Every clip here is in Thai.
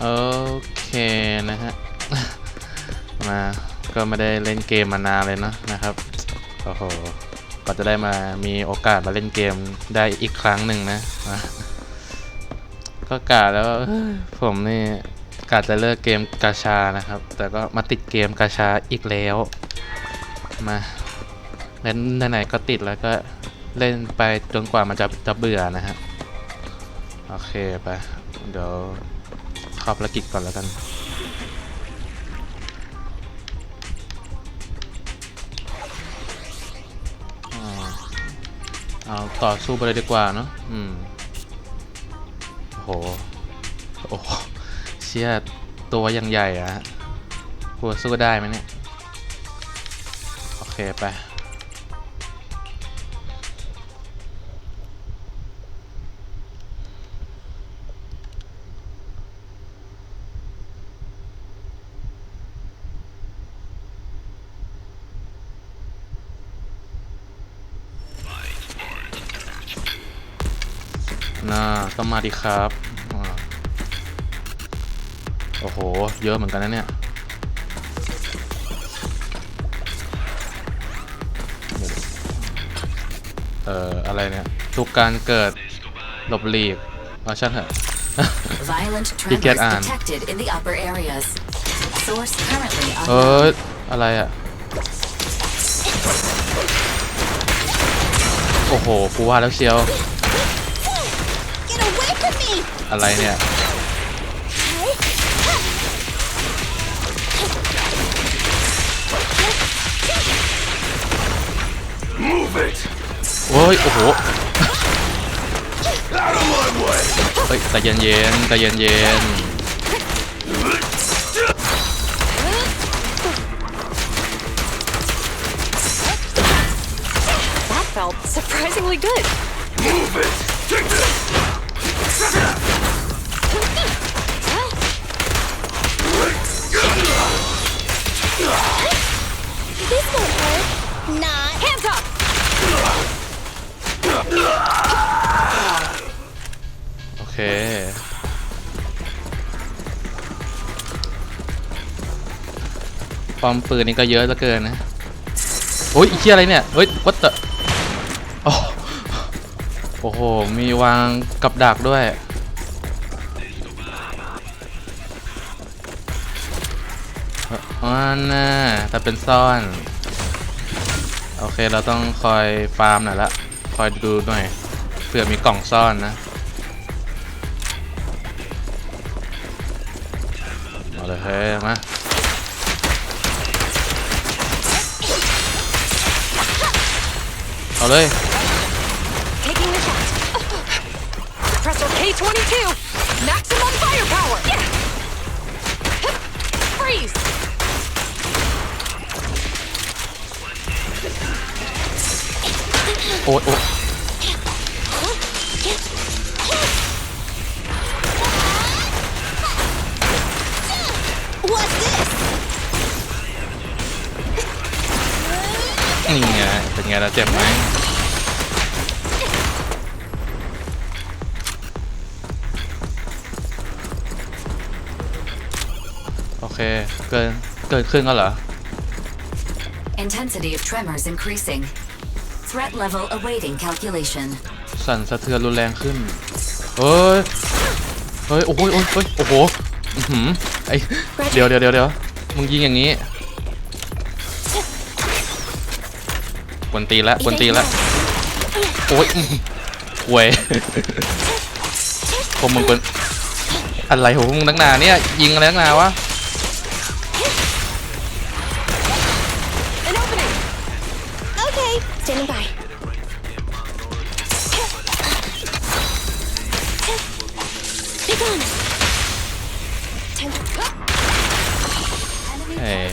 โอเคนะฮะ มาก็ไม่ได้เล่นเกมมานานเลยเนะนะครับ โอ้โหก็จะได้มามีโอกาสมาเล่นเกมได้อีกครั้งหนึ่งนะ ก็กะแล้วเอ้ยผมนี่กะจะเลิกเกมกาชานะครับ แต่ก็มาติดเกมกาชาอีกแล้ว มาเล่นไหนๆก็ติดแล้วก็เล่นไปจนกว่ามันจะจะเบื่อนะฮะ โอเคไป เดี๋ยว เข้าภารกิจก่อนแล้วกัน เอาต่อสู้ไปเลยดีกว่าเนาะ อืมโอ้โหโอ้โหเชี่ยตัวยังใหญ่อะฮะกลัวสู้ได้ไหมเนี่ย โอเคไป มาดีครับอ่าโอ้โห เยอะเหมือนกันนะเนี่ยเอ่อ อะไรเนี่ย ทุกการเกิดหลบหลีกเอาช่างเถอะ Violent Đi kết tremors án. detected in the upper areas. Source currently เอ unknown. ออะไรอะ โอ้โหกูว่าแล้วเชียว อะไรเนี่ยโอ้ยโอ้โหเฮ้ยใจเย็นเย็นๆใจเย็นเย็น That felt surprisingly good. This อมปืนนี่ก็เยอะเหลือเกินนะโอ้ยอีกที่อะไรเนี่ยเฮ้ยวัตเตอโอ้โอ้โห มีวางกับดักด้วย อ๋อน่ะแต่เป็นซ่อน โอเค เราต้องคอยฟาร์มหน่อยละ คอยดูหน่อย เผื่อมีกล่องซ่อนนะ มาเลยเฮ้ยมา เอาเลย Taking the shot. Suppressor K22. Maximum firepower. Freeze. โอ๊ยโอ๊ย เป็นไงล่ะเจ็บไหมโอเค เกิน เกินครึ่งแล้วเหรอ Intensity of tremors increasing. Threat level awaiting calculation. สั่นสะเทือนรุนแรงขึ้น เฮ้ย เฮ้ย โอ้โหโอ้ยโอ้ยโอ้โห อื้อหือไอเดี๋ยวเดี๋ยวเดี๋ยวเดี๋ยวมึงยิงอย่างนี้ วนตีนละกวนตีนละโอ้ยอื้อหือเว้ยพวกมึงเป็นอะไรของมึงนักหนาเนี่ยยิงอะไรนักหนาวะ An opening. Okay, standing by. Be gone. Time to. เอ้ย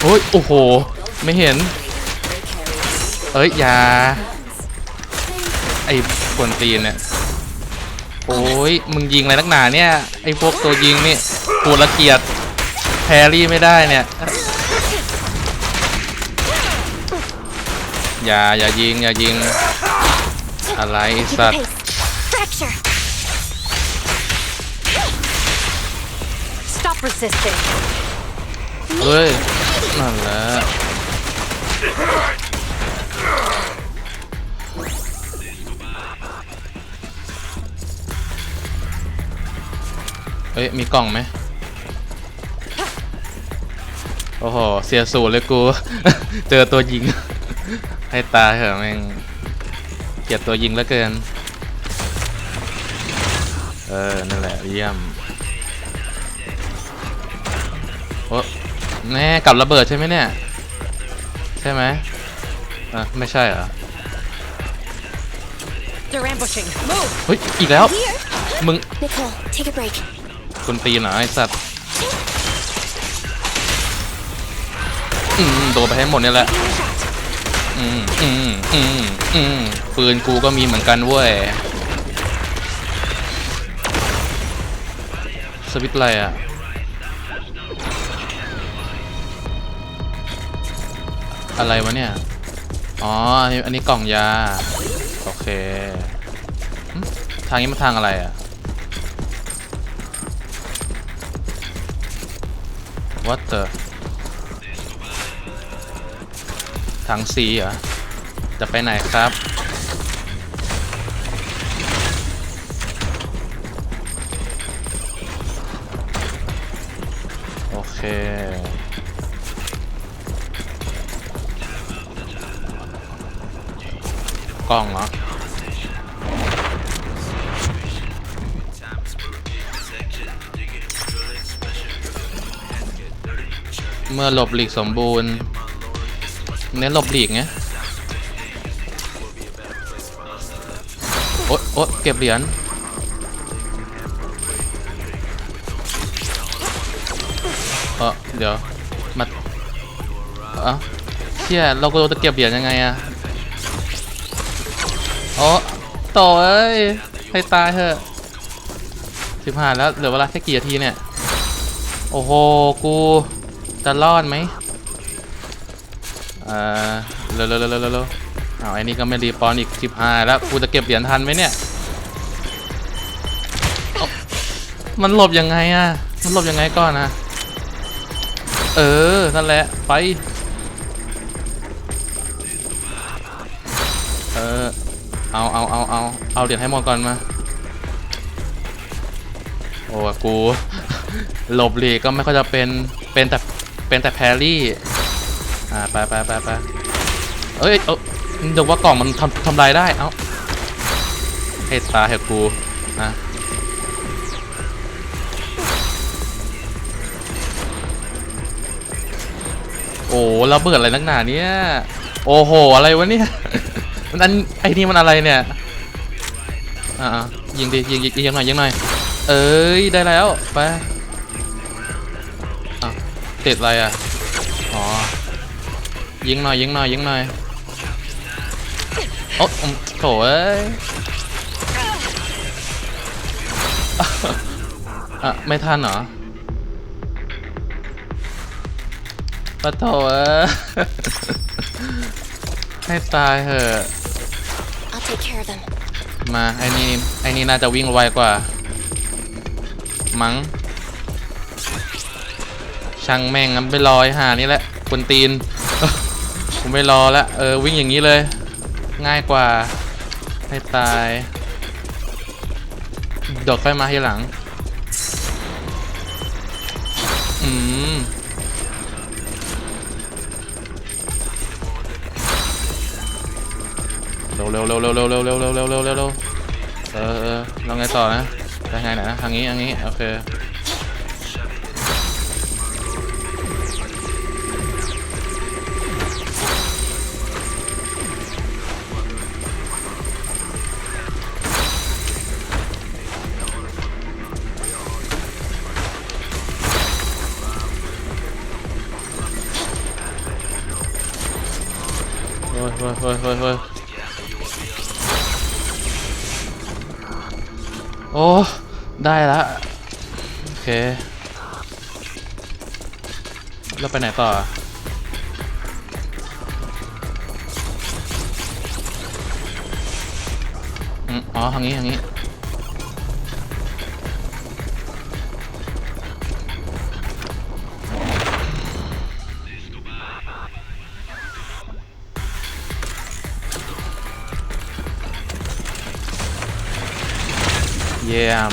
โอ้ยโอ้โห ไม่เห็น เอ้ยอยาไอ้กวนตีนเนี่ย โอ้ย มึงยิงอะไรนักหนาเนี่ย ไอ้พวกตัวยิงนี่กูละเกียดแพรรี่ไม่ได้เนี่ย อย่า อย่ายิง อย่ายิง อะไรไอ้ Keep สั the ตว์ pace. Fracture. resisting. เฮ้ย นั่นแหละ เอ้ย มีกล่องไหม โอ้โห เสียสูตรเลยกู เจอตัวยิง ให้ตายเหอะแม่ง เกลียดตัวยิงเหลือเกิน เออ นั่นแหละเยี่ยม โอ้แน่กับระเบิดใช่ไหมเนี่ย ใช่ไหมอะไม่ใช่เหรอ They're ambushing. Move. เฮ้ย อีกแล้ว Here. มึง Nicole, take a break. คุณตีนเหรอไอสัตว์ อืมโดนไปให้หมดเนี่ยแหละ Give it a shot. อืมอืมอืมอืมปืนกูก็มีเหมือนกันเว้ย สวิตช์อะไรอะ อะไรวะเนี่ย อ๋อ อันนี้อันนี้กล่องยา โอเค ทางนี้มันทางอะไรอะ What the ทางซีเหรอ จะไปไหนครับ โอเค กล้องเหรอเมื่อหลบหลีกสมบูรณ์ เน้นหลบหลีกไงโอ๊ยโอ๊ยเก็บเหรียญเออเดี๋ยวมาเอ้าเชี่ยเราก็จะเก็บเหรียญยังไงอะ โอ้โตเอ้ยให้ตายเถอะสิบห้าแล้วเหลือเวลาแค่กี่นาทีเนี่ย โอ้โห กู จะรอดไหมเอ่อเร็วเร็วเร็วเร็วเร็วเร็วเอาไอ้นี่ก็ไม่รีปอนอีกสิบห้าแล้วกูจะเก็บเหรียญทันไหมเนี่ย มันหลบยังไงอะมันหลบยังไงก่อนนะ เออ นั่นแหละ ไป เอาเอาเอาเอาเอาเหรียญให้มดก่อนมา โอ้กู หลบหลีกก็ไม่ค่อยจะเป็นเป็นแต่เป็นแต่แพรี่อ่าไปไปไปไปเอ้ยเอ้าเดี๋ยวว่ากล่องมันทำทำลายได้เอ้าให้ตาให้กูนะโอ้ระเบิดอะไรนักหนาเนี่ย โอ้โห อะไรวะเนี่ย มันอันไอ้นี่มันอะไรเนี่ย อ่ายิงดิยิงยิงยิงหน่อยยิงหน่อย เอ้ยได้แล้วไปอะติดอะไรอะอ๋อยิงหน่อยยิงหน่อยยิงหน่อยโอ้โถเอ้ยอะไม่ทันเหรอปะโถเอ้ยให้ตายเหอะ take care of them. มาไอ้นี่ไอ้นี่น่าจะวิ่งไวกว่า มัง้งช่างแม่งงั้นไปรอไอหานี่แหละคนตีนผมไม่รอแล้วเออวิ่งอย่างนี้เลย ง่ายกว่าให้ตายโดดค่อยมาทีหลัง อืม เร็วเร็วเร็วเร็วเร็วเร็วเร็วเร็วเร็วเร็วเร็วเร็วเออเออเราไงต่อนะไปไงไหนนะทางนี้ทางนี้โอเคเฮ้ยเฮ้ยเฮ้ยเฮ้ย โอ้ ได้ละ โอเค เราไปไหนต่อ อ๋อทางนี้ทางนี้ ยี่ยม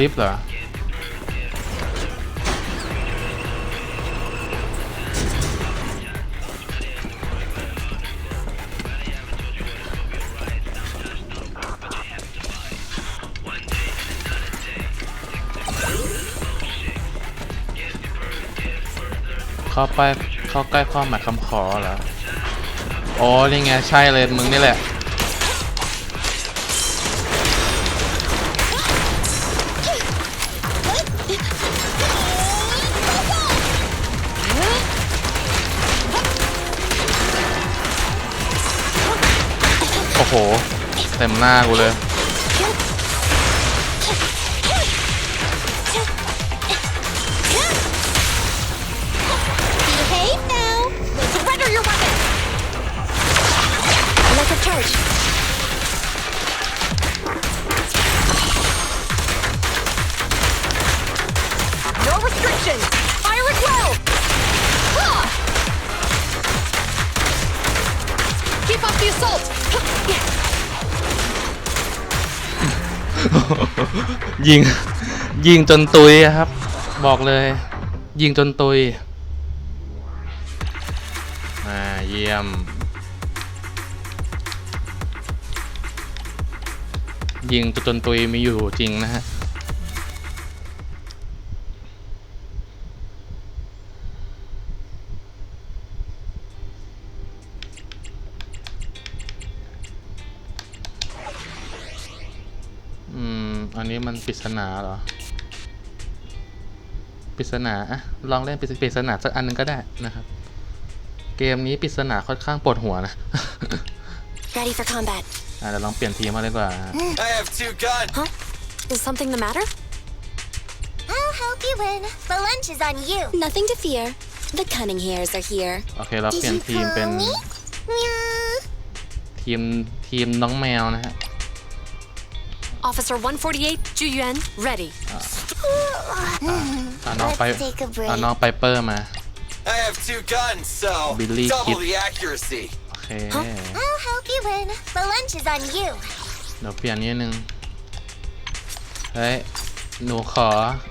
ลิฟต์เหรอ เข้าไปเข้าใกล้ความหมายคำขอเหรออ๋อนี่ไงใช่เลยมึงนี่แหละโอ้โหเต็มหน้ากูเลย the assault. ยิง ยิงจนตุยอะครับ บอกเลย ยิงจนตุยอ่าเยี่ยม ยิงจนตุยมีอยู่จริงนะฮะ นนี้มันปริศนาเหรอปริศนาอะลองเล่นปริศปริศนาสักอันหนึงก็ได้นะครับ เกมนี้ปริศนาค่อนข้างปวดหัวนะ Ready for combat. อะเดี๋ยวลองเปลี่ยนทีมมาเลยดีกว่า I have two guns. Huh? Is something the matter? I'll help you win. The lunch is on you. Nothing to fear. The cunning hairs are here. โอเคเราเปลี่ยนทีมเป็น me? Meow. ทีมทีมน้องแมวนะฮะ Officer 148, Juyuan, ready. เอาน้องไป Let's take a break. เอาน้องไปเปอร์มา I have two guns, so Billy double Kid. the accuracy. โอเค I'll help you win. The lunch is on you. เดี๋ยวเปลี่ยนนิดนึง เฮ้ย หนูขอ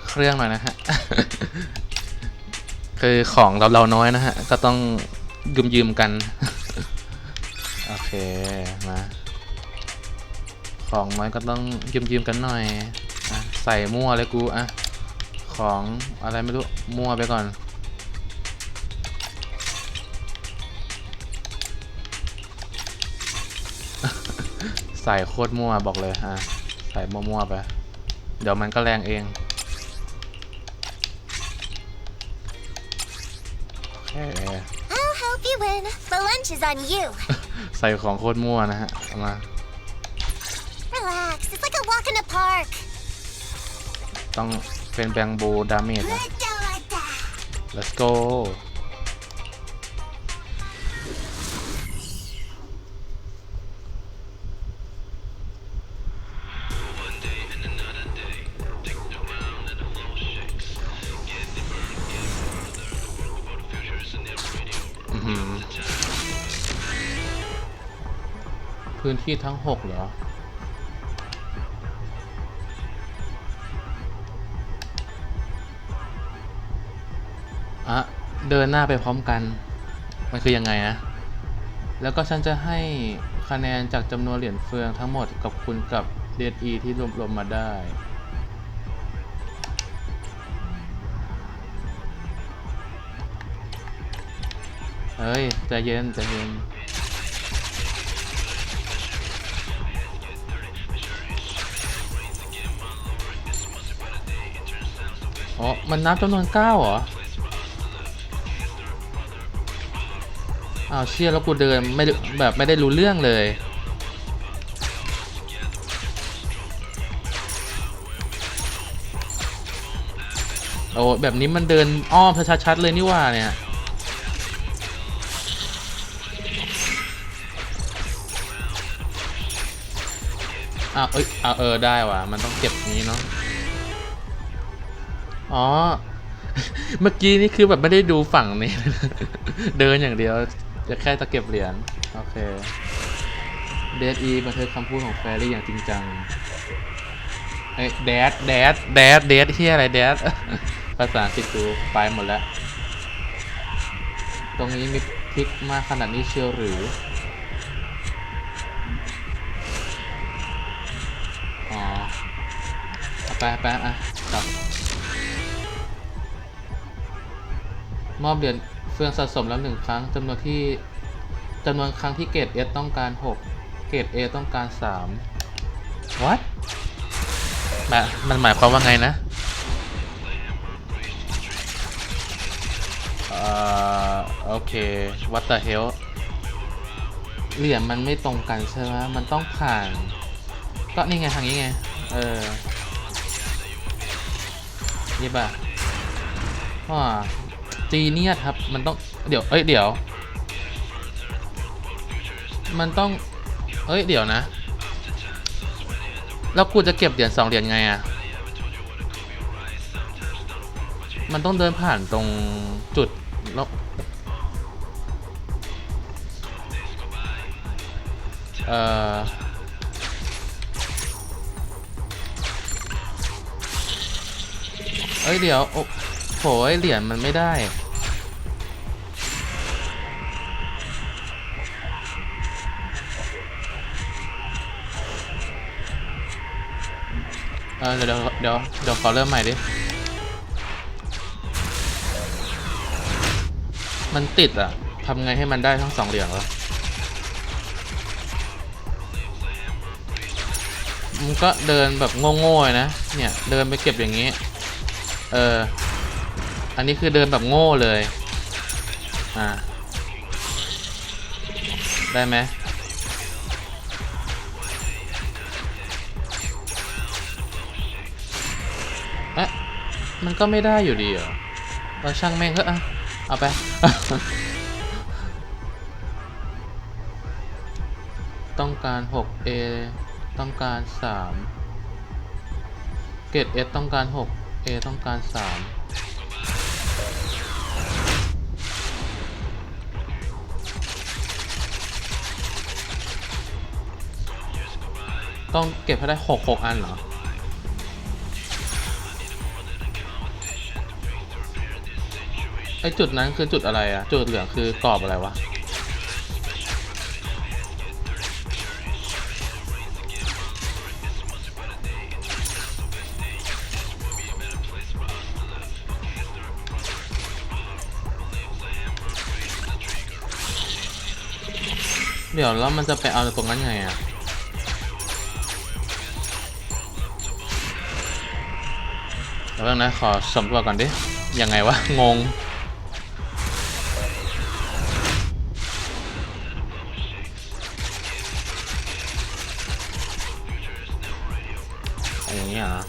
เครื่องหน่อยนะฮะ คือของเราเราน้อยนะฮะ ก็ต้องยืมยืมๆกัน โอเค มา ของน้อยก็ต้องยืมยืมๆกันหน่อยอะใส่มั่วเลยกูอะของอะไรไม่รู้มั่วไปก่อน ใส่โคตรมั่วบอกเลยอะใส่มั่วๆไป เดี๋ยวมันก็แรงเองโอเค I'll help you win. The lunch is on you. ใส่ของโคตรมั่วนะฮะเอามา Relax. It's like a walk in the park. ต้องเป็นแบงบูดาเมจนะ Da-da-da. let's go อื้อหือพื้นที่ทั้งหกเหรอ เดินหน้าไปพร้อมกัน มันคือยังไงนะ แล้วก็ฉันจะให้คะแนนจากจำนวนเหรียญเฟืองทั้งหมดกับคุณกับ DSE ที่รวบรวมมาได้เฮ้ยใจเย็นใจเย็นอ๋อ มันนับจำนวนเก้าเหรอ อ้าวเชี่ยแล้วกูเดินไม่แบบไม่ได้รู้เรื่องเลย โอ้แบบนี้มันเดินอ้อมชัดๆเลยนี่ว่าเนี่ยอ้าวเอ้ยอ้าวเออได้ว่ะมันต้องเก็บนี้เนาะอ๋อ เมื่อกี้นี่คือแบบไม่ได้ดูฝั่งนี้ เดินอย่างเดียว จะแค่ตะเก็บเหรียญ โอเค เดดอีบันทึกคำพูดของแฟรี่อย่างจริงจังเอ้ยแดดแดดแดดแดดที่อะไรแดด ภาษาอังกฤษกูไปหมดแล้ว ตรงนี้มีพลิกมากขนาดนี้เชียวหรือ อ๋อเอาไปไปอะกลับมอบเหรียญ เฟืองสะสมแล้วหนึ่งครั้งจำนวนที่จำนวนครั้งที่เกรด S ต้องการ6เกรด A ต้องการ3 what หมายมันหมายความว่าไงนะเอ่อโอเค what the hell เหรียญมันไม่ตรงกันใช่ไหมมันต้องผ่าน ก็นี่ไงทางนี้ไง เออ นี่ป่ะว่า จีเนียครับ มันต้อง เดี๋ยว เอ้ย เดี๋ยว มันต้อง เอ้ย เดี๋ยวนะ แล้วกูจะเก็บเหรียญสองเหรียญไงอะมันต้องเดินผ่านตรงจุดแล้วเอ่อเอ้ย เดี๋ยวโอ้ โหไอเหรียญมันไม่ได้ เออเดี๋ยวเดี๋ยวเดี๋ยวเดี๋ยวขอเริ่มใหม่ดิ มันติดอะทำไงให้มันได้ทั้งสองเหรียญวะมันก็เดินแบบโง่ๆนะ เนี่ย เดินไปเก็บอย่างนี้ เออ อันนี้คือเดินแบบโง่เลย อ่า ได้ไหมเอ๊ะมันก็ไม่ได้อยู่ดีเหรอเราช่างแม่งเถอะอะเอาไป ต้องการ 6A ต้องการ 3 เกรด S ต้องการ 6A ต้องการ 3 ต้องเก็บให้ได้ 6 6 อันเหรอ ไอจุดนั้นคือจุดอะไรอะจุดเหลืองคือกรอบอะไรวะ เดี๋ยวแล้วมันจะไปเอาตรงนั้นไงอะ ดี๋ยวแป๊บนะขอสำรวจก่อนดิ ยังไงวะ งง อย่างนี้เหรอ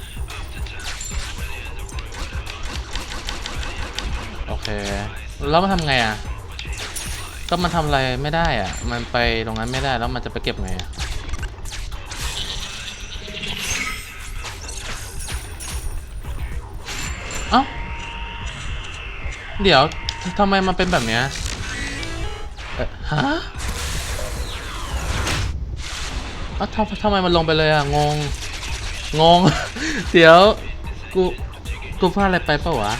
โอเค แล้วมันทำไงอะ ก็มันทำอะไรไม่ได้อะ มันไปตรงนั้นไม่ได้แล้วมันจะไปเก็บไงอะ เดี๋ยวทำไมมันเป็นแบบเนี้ยฮะอ้าทำทำไมมันลงไปเลยอะ งง งง เดี๋ยว กู กูพลาดอะไรไปเปล่าวะ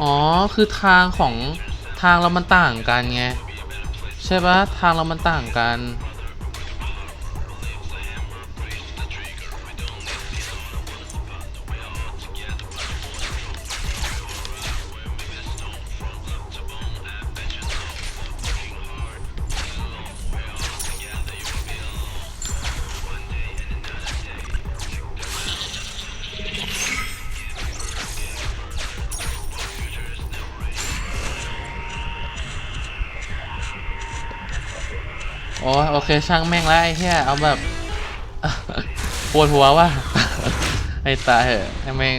อ๋อ คือทางของทางเรามันต่างกันไง ใช่ปะทางเรามันต่างกัน โอ้โอเคช่างแม่งแล้วไอ้เหี้ยเอาแบบปวดหัวว่ะไอ้ตายเหอะไอ้แม่ง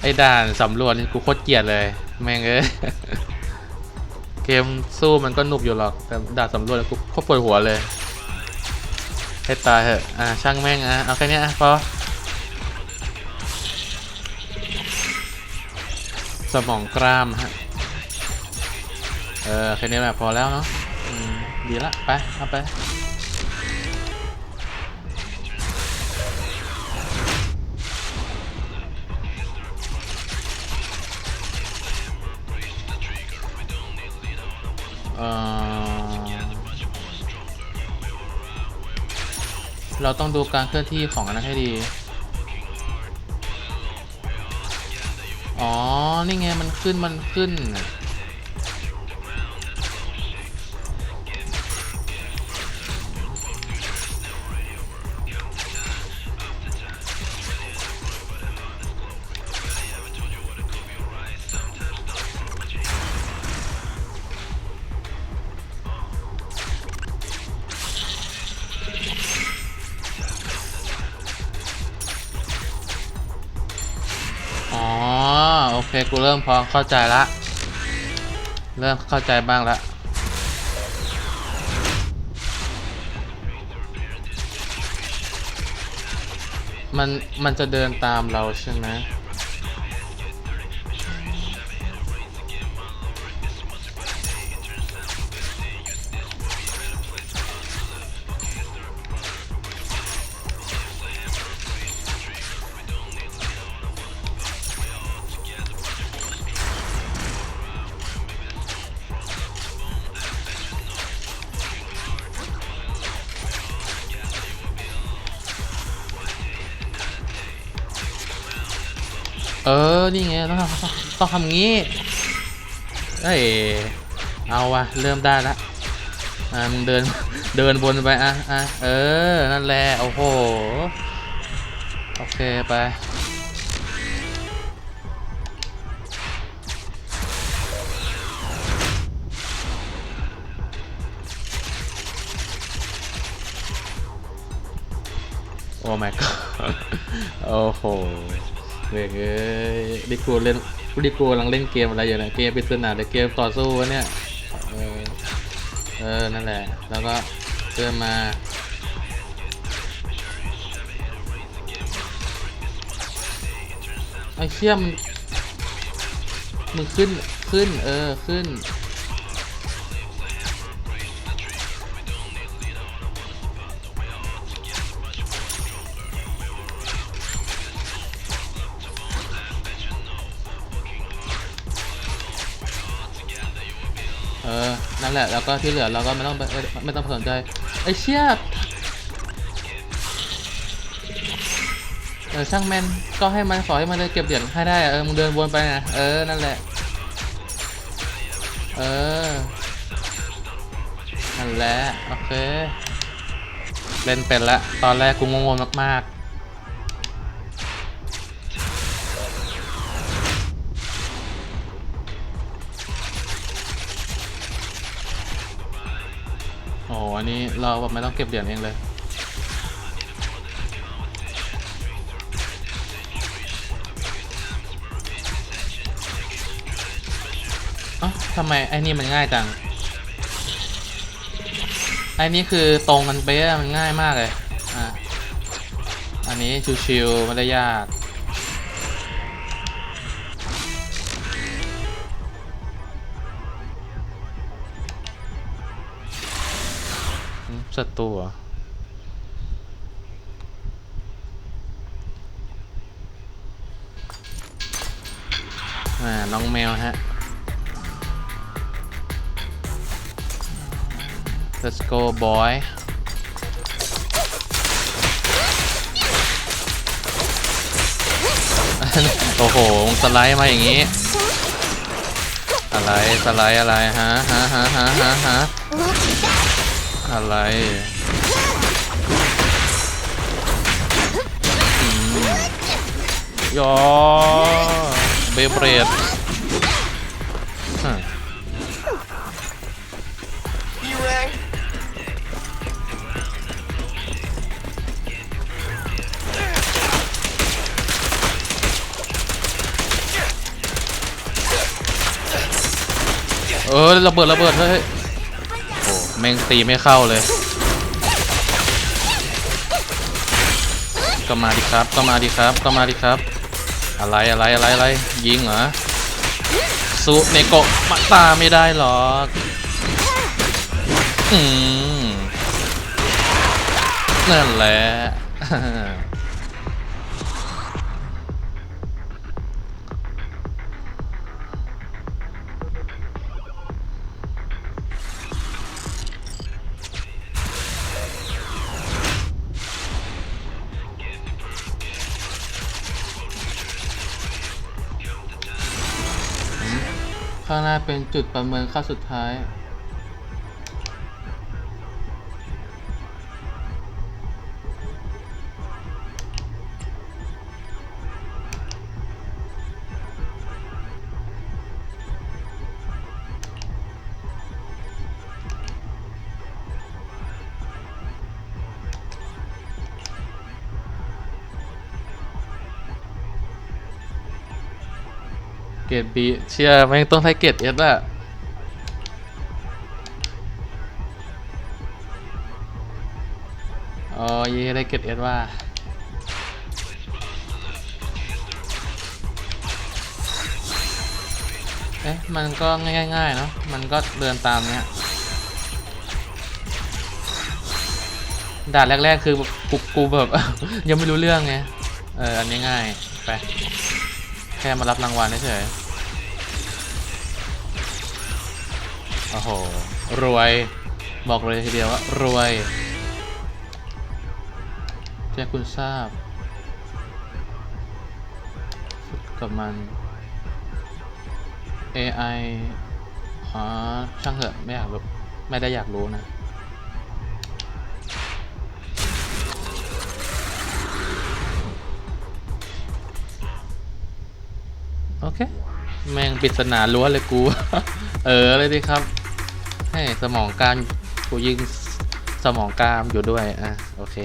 ไอ้ด่านสำรวจนี่กูโคตรเกลียดเลย แม่งเอ้ยเกมสู้มันก็หนุกอยู่หรอกแต่ด่านสำรวจแล้วกูโคตรปวดหัวเลยให้ตายเถอะอะช่างแม่งอะเอาแค่นี้อะพอสมองกล้ามฮะ เออแค่นี้แหละพอแล้วเนาะดีละไปเอาไปเอ่อเราต้องดูการเคลื่อนที่ของอันนั้นให้ดี อ๋อ นี่ไง มันขึ้น มันขึ้น ริ่มพอเข้าใจละ เริ่มเข้าใจบ้างละมันมันจะเดินตามเราใช่ไหม นี่ไงต้องทำต้องทำงี้เอ้ยเอาวะเริ่มได้ละอ่ามึงเดินเดินบนไปอะอะเออ นั่นแหละโอ้โหโอเคไปโอ้ my god โอ้โห เว้ยเอ้ยดิกูเล่นดิกูกำลังเล่นเกมอะไรอยู่เนะเกมปริศนาหรือเกมต่อสู้วะเนี่ยเออเออนั่นแหละ แล้วก็เดินมาไอ้เชี่ยมมึงขึ้นขึ้น เออขึ้น แหละแล้วก็ที่เหลือเราก็ไม่ต้องไปเอ้ยไม่ต้องสนใจไอ้เชี่ยเออช่างแมนก็ให้มันขอให้มันเดินเก็บเหรียญให้ได้เออมึงเดินวนไปนะเออนั่นแหละเออนั่นแหละโอเคเล่นเป็นละตอนแรกกูงงๆมากๆ อ้โหอันนี้เราแบบไม่ต้องเก็บเหรียญเองเลยเอ้าทำไมไอ้นี่มันง่ายจัง ไอ้นี่คือตรงกันเป๊ะมันง่ายมากเลย อะ อันนี้ชิวๆไม่ได้ยาก ศัตรูเหรออ่า น้องแมวฮะ Let's go boy โอ้โหสไลด์มาอย่างงี้ อะไร สไลด์อะไร ฮะ ฮะ ฮะ ฮะ ฮะ อะไรยอเบเบรดเออระเบิดระเบิดเฮ้ย แม่งตีไม่เข้าเลย ก็มาดิครับ ก็มาดิครับ ก็มาดิครับ อะไรอะไรอะไรอะไรยิงเหรอสุเนโกะมาตาไม่ได้หรอกอืมนั่นแหละ ข้างหน้าเป็นจุดประเมินค่าสุดท้าย เกรดบีเชียร์แม่งต้องใช้เกรดเอสอะอ๋อเย่ได้เกรดเอสว่าเอ๊ะ มันก็ง่ายๆเนาะมันก็เดินตามเนี้ยด่านแรกๆคือกูกูแบบ ยังไม่รู้เรื่องไง เออ อันนี้ง่าย ไป ค่มารับรางวัลเฉยโอ้โห รวย บอกเลยทีเดียวว่ารวยแจ้งคุณทราบฝึกกับมัน AI อ๋อช่างเถอะไม่อยากรู้ไม่ได้อยากรู้นะ โอเค แม่งปริศนาล้วนเลยกู เออเลยดิครับ ให้สมองกลารกูยิงสมองกลามอยู่ด้วย อะ โอเค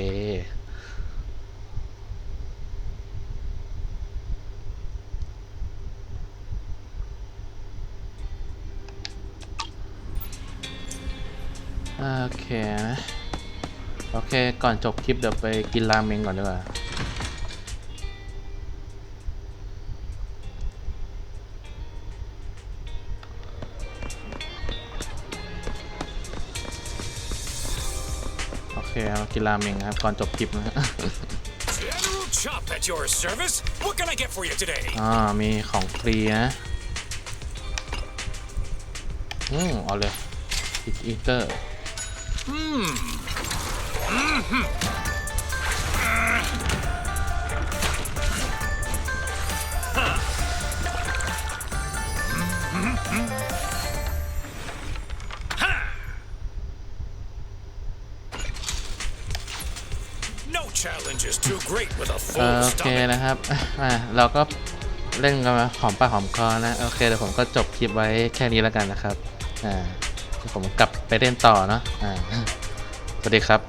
โอเคนะ โอเค ก่อนจบคลิปเดี๋ยวไปกินราเมงก่อนดีกว่า คเอากินราเมงครับก่อนจบคลิปนะฮะ General Chop at your service. What can I get for you today? อ่ามีของฟรีนะอืมเอาเลยอีกอีเตอร์ No โอเค stomach. นะครับอะเราก็เล่นกันมาหอมปากหอมคอนะโอเคเดี๋ยวผมก็จบคลิปไว้แค่นี้แล้วกันนะครับอ่าเดี๋ยวผมกลับไปเล่นต่อเนาะอ่าสวัสดีครับ